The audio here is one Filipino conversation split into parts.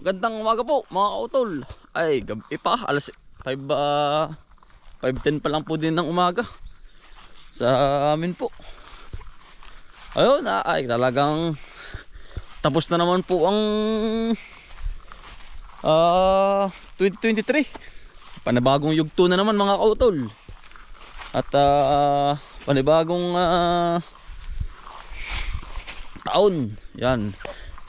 Magandang umaga po mga kautol. Ay, gabi pa. Alas 5, ah, 5.10 pa lang po din ng umaga. Sa amin po. Ayun, ah, ay talagang tapos na naman po ang ah 2023. Panibagong yugto na naman mga kautol. At ah, panibagong ah, taon. Yan.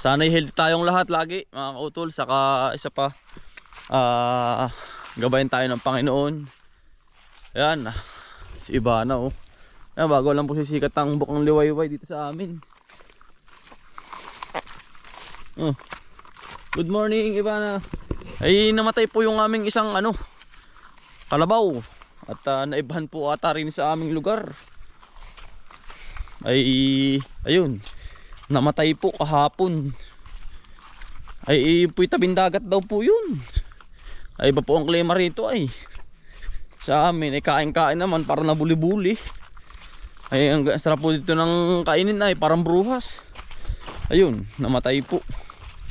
Sana'y healthy tayong lahat lagi, mga kautol. Saka isa pa, ah gabayan tayo ng Panginoon. Yan, ah, si Ivana oh. Yan, bago lang po sisikat ang bukang liwayway dito sa amin. Oh. Good morning, Ivana. Ay, namatay po yung aming isang ano, kalabaw. At ah, naibahan po ata rin sa aming lugar. Ay, ayun namatay po kahapon. Ay po'y tabing dagat daw po yun. Ay iba po ang klima rito ay. Sa amin ay kain-kain naman para nabuli-buli. Ay ang sarap po dito ng kainin ay parang bruhas. Ayun namatay po.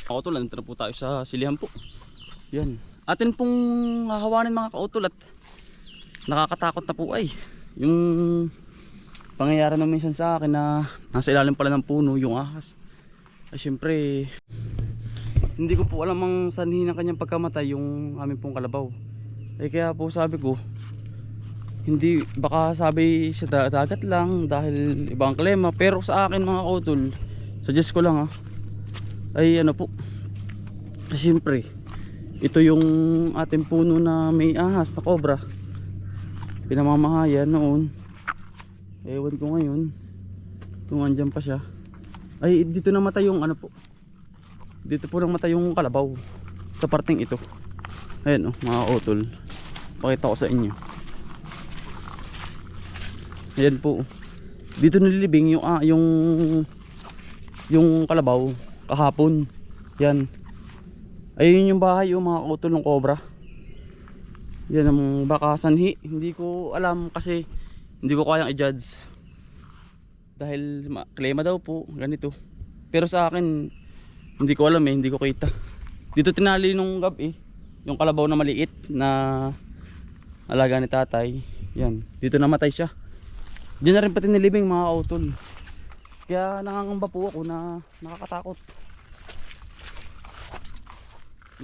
Kautol nandito na po tayo sa silihan po. Yan. Atin pong hahawanin mga kautol at nakakatakot na po ay. Yung pangyayari na minsan sa akin na nasa ilalim pala ng puno yung ahas. Ay syempre hindi ko po alam ang sanhi ng kanyang pagkamatay yung aming pong kalabaw. Ay kaya po sabi ko hindi baka sabi sa da- dagat lang dahil ibang klema pero sa akin mga kautol suggest ko lang ha ay ano po syempre ito yung ating puno na may ahas na cobra. Pinamamahayan noon Ewan ko ngayon kung andyan pa siya. Ay, dito namatay yung ano po. Dito po namatay yung kalabaw sa parting ito. Ayan oh, mga otol. Pakita ko sa inyo. Ayan po. Dito nililibing yung ah, yung yung kalabaw kahapon. Yan. Ayun yung bahay yung mga utol ng cobra. Yan ang baka sanhi. Hindi ko alam kasi hindi ko kayang i-judge. Dahil ma- klema daw po ganito. Pero sa akin hindi ko alam eh hindi ko kita. Dito tinali nung gabi yung kalabaw na maliit na alaga ni tatay. Yan dito namatay siya. Diyan na rin pati nilibing mga kautol. Kaya nangangamba po ako na nakakatakot.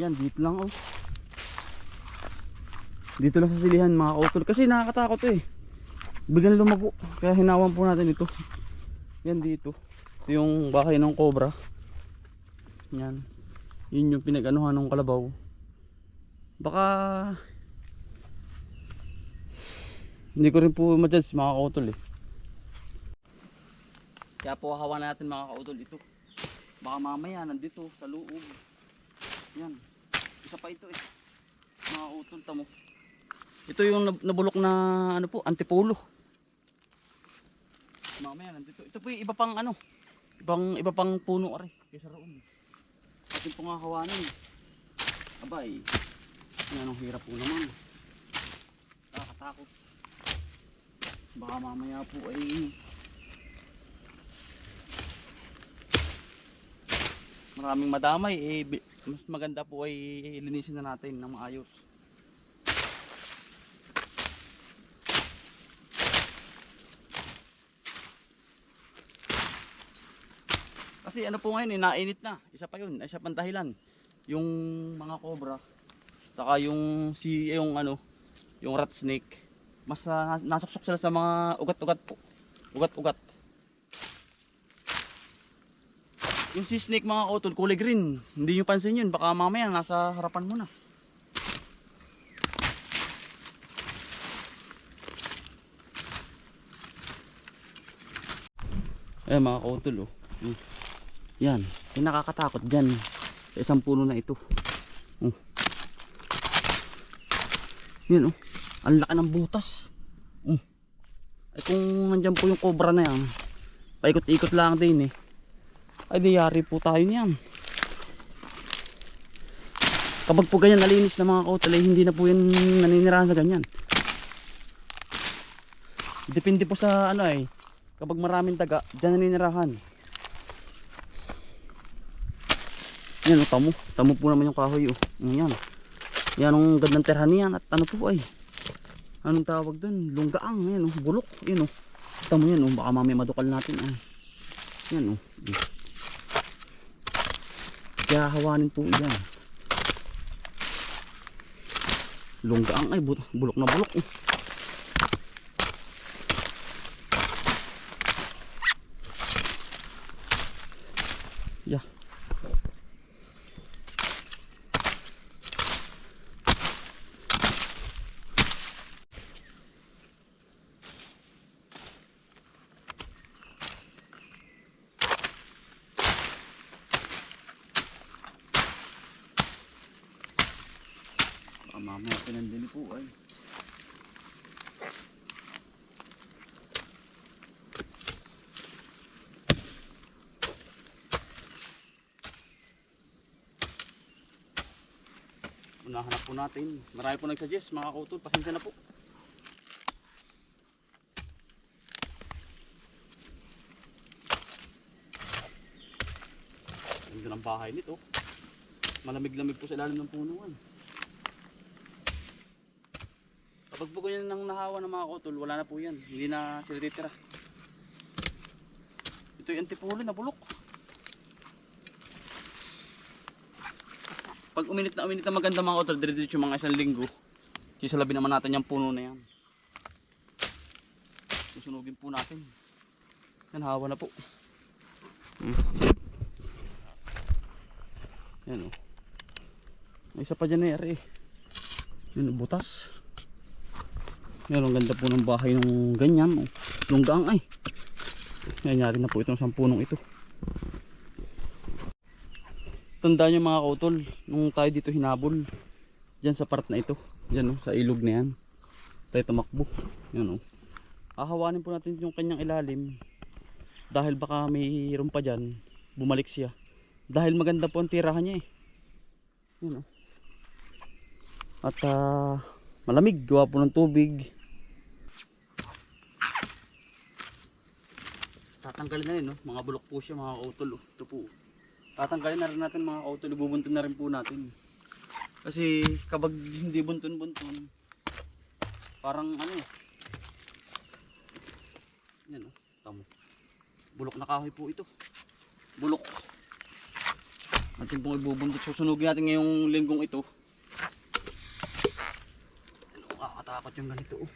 Yan dito lang oh. Dito lang sa silihan mga kautol. Kasi nakakatakot eh biglang lumago. Kaya hinawan po natin ito. Yan dito. Ito yung bahay ng cobra. Yan. Yun yung pinag-anuhan ng kalabaw. Baka hindi ko rin po ma-judge mga kautol eh. Kaya po hawa natin mga kautol ito. Baka mamaya nandito sa loob. Yan. Isa pa ito eh. Mga kautol tamo. Ito yung nab- nabulok na ano po antipolo mamaya nandito. Ito po yung iba pang ano ibang iba pang puno ari kaysa roon. Atin po nga hawanin abay yan ang hirap po naman. Nakakatakot. Baka mamaya po ay maraming madamay eh mas maganda po ay linisin na natin ng maayos Kasi ano po ngayon, eh, nainit na. Isa pa yun, isa pang dahilan. Yung mga cobra, saka yung si yung ano, yung rat snake, mas uh, nasuksok sila sa mga ugat-ugat po. Ugat-ugat. Yung si snake mga utol, kulay green. Hindi nyo pansin yun, baka mamaya nasa harapan mo na. Ayan mga kautol oh. Mm. Yan, yung nakakatakot dyan sa isang puno na ito. Oh. Yan oh, ang laki ng butas. Oh. Ay kung nandyan po yung cobra na yan, paikot-ikot lang din eh. Ay di yari po tayo niyan. Kapag po ganyan nalinis na mga kautol, ay hindi na po yan naninirahan sa ganyan. Depende po sa ano eh, kapag maraming taga, dyan naninirahan. Yan o, tamo. Tamo po naman yung kahoy o. Yan. Yan ang gandang terhan niyan. At ano po ay. Anong tawag dun? Lunggaang. Yan o, bulok. Yan o. Tamo yan o, baka mamaya madukal natin. Ay. Yan o. Kaya hawanin po yan. Lunggaang ay, bu- bulok na bulok. eh. Yeah. Baka mamaya pinandili po ay. Unahanap po natin. Marami po nagsuggest mga kautol. Pasensya na po. Ganda ng bahay nito. Malamig-lamig po sa ilalim ng punuan. Kapag po ganyan nang nahawa ng mga kautol, wala na po yan. Hindi na sila titira. Ito yung antipolo na bulok. Pag uminit na uminit na maganda mga kautol, dire-diretso mga isang linggo. Sisalabin naman natin yung puno na yan. Susunugin po natin. Yan, hawa na po. Hmm. Yan o. May isa pa dyan na eh. Yan, butas. Yan, ang ganda po ng bahay ng ganyan. Oh. Lunggaang ay. Nangyari na po itong sampunong ito. Tandaan nyo mga kautol, nung tayo dito hinabol, dyan sa part na ito, dyan oh, sa ilog na yan, tayo tumakbo. Yan oh. Ahawanin po natin yung kanyang ilalim dahil baka mayroon pa dyan, bumalik siya. Dahil maganda po ang tirahan niya eh. Yan oh. At ah, malamig, gawa po ng tubig. Tatanggalin na rin, no? mga bulok po siya, mga kautol. Oh. Ito po. Tatanggalin na rin natin mga kautol, ibubuntun na rin po natin. Kasi kapag hindi buntun-buntun, parang ano eh. Yan oh, tamo. Bulok na kahoy po ito. Bulok. Natin pong ibubuntot. Susunugin natin ngayong linggong ito. Ano, kakatakot yung ganito oh.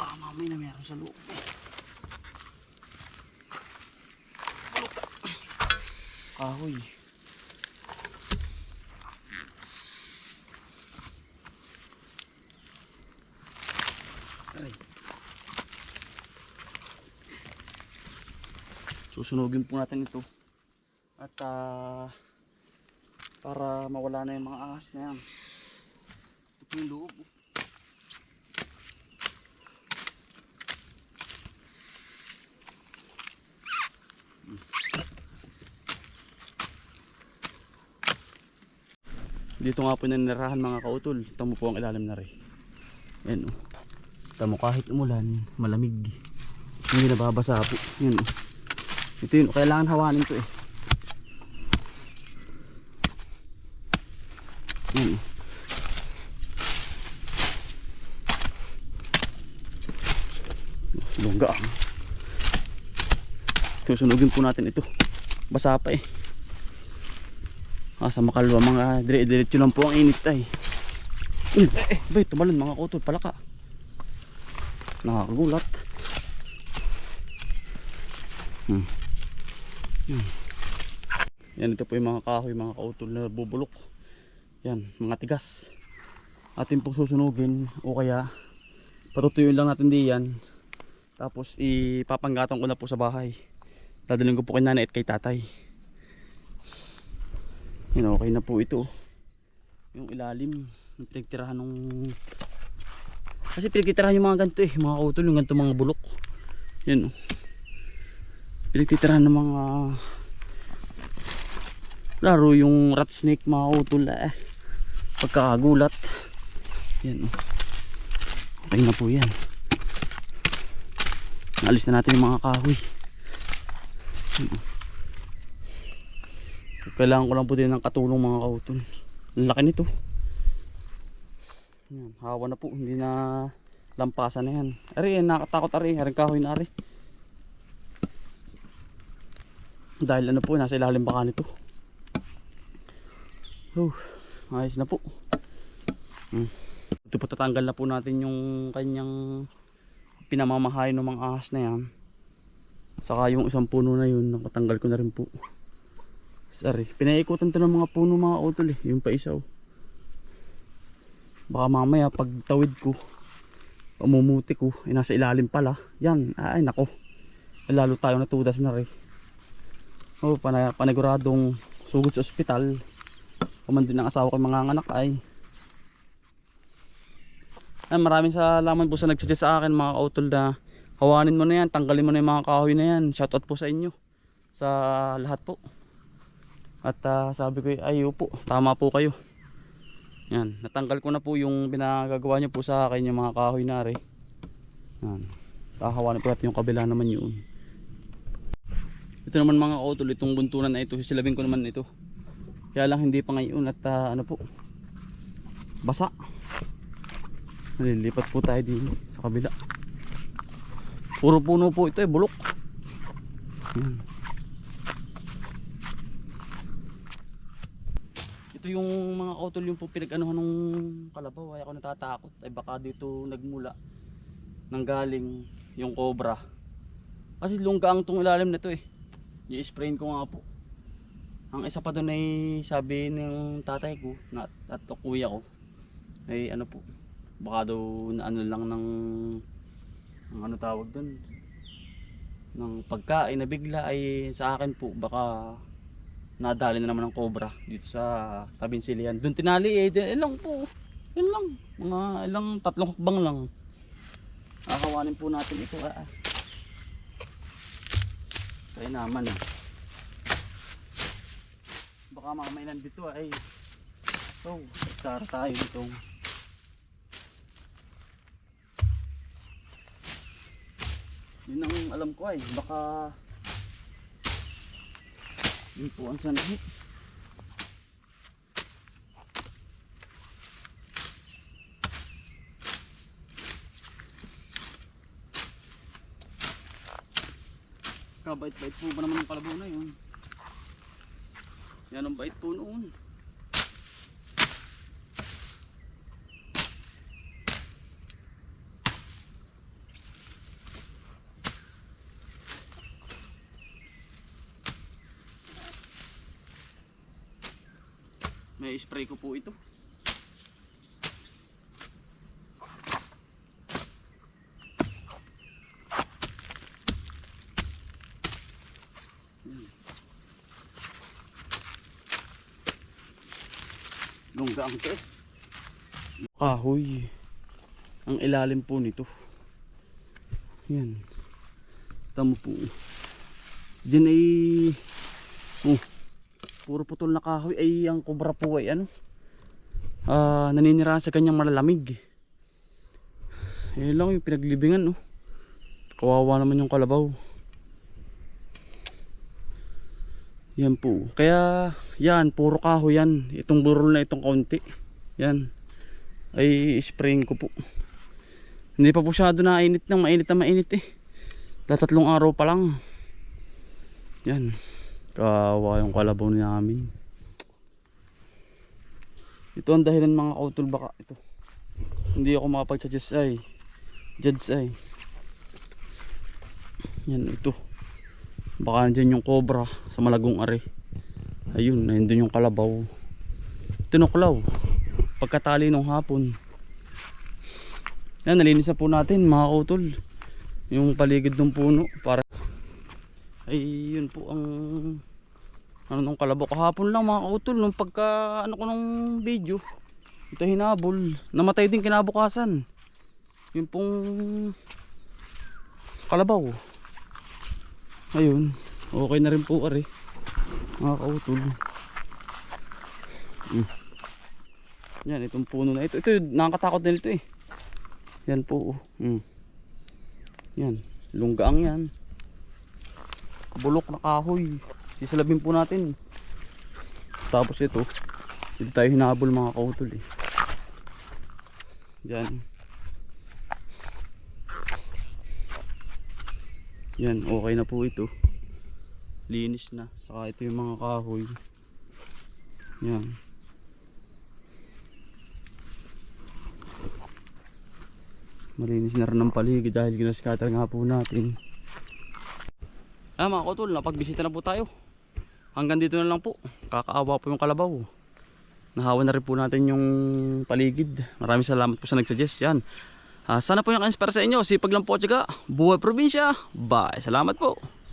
Ah, mamay na meron sa loob. Kahoy. Ay. Susunugin po natin ito. At ah, para mawala na yung mga ahas na yan. Ito yung loob. Dito nga po nanirahan mga kautol. Tamo po ang ilalim na rin. Yan o. Tamo kahit umulan, malamig. Hindi nababasa po. Yan o. Ito yun. Kailangan hawanin to eh. Yan o. Lungga ah. Susunugin po natin ito. Basa pa eh. Ah, sa makalwa mga dire-diretso lang po ang init ay. Eh, eh, bay, tumalon mga kutol pala ka. Nakakagulat. Hmm. Yan. Yan ito po yung mga kahoy, mga kautol na bubulok. Yan, mga tigas. Atin pong susunugin o kaya patutuyuin lang natin diyan. Tapos ipapanggatong ko na po sa bahay. Dadalhin ko po kay nanay at kay tatay. Yan okay na po ito. Yung ilalim ng pinagtirahan ng kasi pinagtitirahan yung mga ganito eh, mga kautol, yung ganito mga bulok. Yan oh. Pinagtitirahan ng mga laro yung rat snake mga kautol eh. Pagkakagulat. Yan oh. Okay na po yan. Naalis na natin yung mga kahoy. Yan, oh. Kailangan ko lang po din ng katulong mga kautol. Ang laki nito. Yan, hawa na po. Hindi na lampasan na yan. Ari, yan, nakatakot ari. Haring kahoy na ari. Dahil ano po, nasa ilalim baka nito. Oh, ayos na po. Hmm. Ito po tatanggal na po natin yung kanyang pinamamahay ng mga ahas na yan. Saka yung isang puno na yun, nakatanggal ko na rin po. Sorry, pinaikutan to ng mga puno mga utol eh, yung pa isaw. Baka mamaya pag tawid ko, pamumuti ko, eh, nasa ilalim pala. Yan, ay nako. Lalo tayo natudas na rin. Oh, pana, paniguradong sugod sa ospital. Kumandin ng asawa ko mga anak ay. Ay, maraming salamat po sa nagsuggest sa akin mga kautol na hawanin mo na yan, tanggalin mo na yung mga kahoy na yan. Shoutout po sa inyo. Sa lahat po. At ah, sabi ko, ay po, tama po kayo. Yan, natanggal ko na po yung pinagagawa niyo po sa akin yung mga kahoy na rin. Yan. Kahawanin po natin yung kabila naman yun. Ito naman mga kautol, itong buntunan na ito, sisilabin ko naman ito. Kaya lang hindi pa ngayon at ah, ano po, basa. Nalilipat po tayo din sa kabila. Puro puno po ito eh, bulok. Yan. Yung mga kautol yung po pinag-anuhan ng kalabaw. Ay ako natatakot. Ay baka dito nagmula. Nanggaling yung cobra. Kasi lunggaang tong ilalim na to eh. I-sprayin ko nga po. Ang isa pa doon ay sabi ng tatay ko na, at kuya ko ay ano po baka daw na ano lang ng ang ano tawag doon ng pagkain na bigla ay sa akin po baka nadali na naman ng cobra dito sa tabing silihan doon tinali eh. Ilang po. Yun lang. Mga ilang tatlong hakbang lang. Akawanin po natin ito ah. Kaya naman ah. Baka mamailan dito ay so tara tayo dito. Yun ang alam ko ay baka yun po ang sanhit kabait-bait po ba naman ang kalabaw na yun? Yan ang bait po noon may spray ko po ito. Lungga ang to eh. Kahoy. Ang ilalim po nito. Yan. Tamo po. Dyan ay oh puro putol na kahoy. Ay ang kubra po ay ano. Ah naninirahan sa kanyang malalamig. Eh lang yung pinaglibingan no? Kawawa naman yung kalabaw. Yan po. Kaya yan puro kahoy yan. Itong burol na itong kaunti. Yan. Ay spraying ko po. Hindi pa po siya na mainit ng mainit na mainit eh. Tatlong araw pa lang. Yan Kawa yung kalabaw namin. Ito ang dahilan mga kautol baka ito. Hindi ako makapag-suggest ay. Judge ay. Yan ito. Baka nandyan yung cobra sa malagong are. Ayun, nandun yung kalabaw. Tinuklaw. Pagkatali nung hapon. Yan, nalinis na po natin mga kautol. Yung paligid ng puno para ay yun po ang ano nung kalabaw kahapon lang mga kautol nung pagka ano ko nung video ito hinabol. Namatay din kinabukasan. Yun pong kalabaw. Ayun okay na rin po ari mga kautol. Mm. yan itong puno na ito. Ito nakakatakot din ito eh. Yan po oh. mm. yan lunggaang yan. Bulok na kahoy sisalabin po natin Tapos ito, dito tayo hinabol mga kautol eh. Yan. Yan, okay na po ito. Linis na. Saka ito yung mga kahoy. Yan. Malinis na rin ang paligid dahil ginascatter nga po natin. Ah mga kutol, napagbisita na po tayo. Hanggang dito na lang po. Kakaawa po yung kalabaw. Nahawa na rin po natin yung paligid. Maraming salamat po sa nagsuggest. Yan. Ah, sana po yung inspire sa inyo. Sipag lang po at syaga. Buhay probinsya. Bye. Salamat po.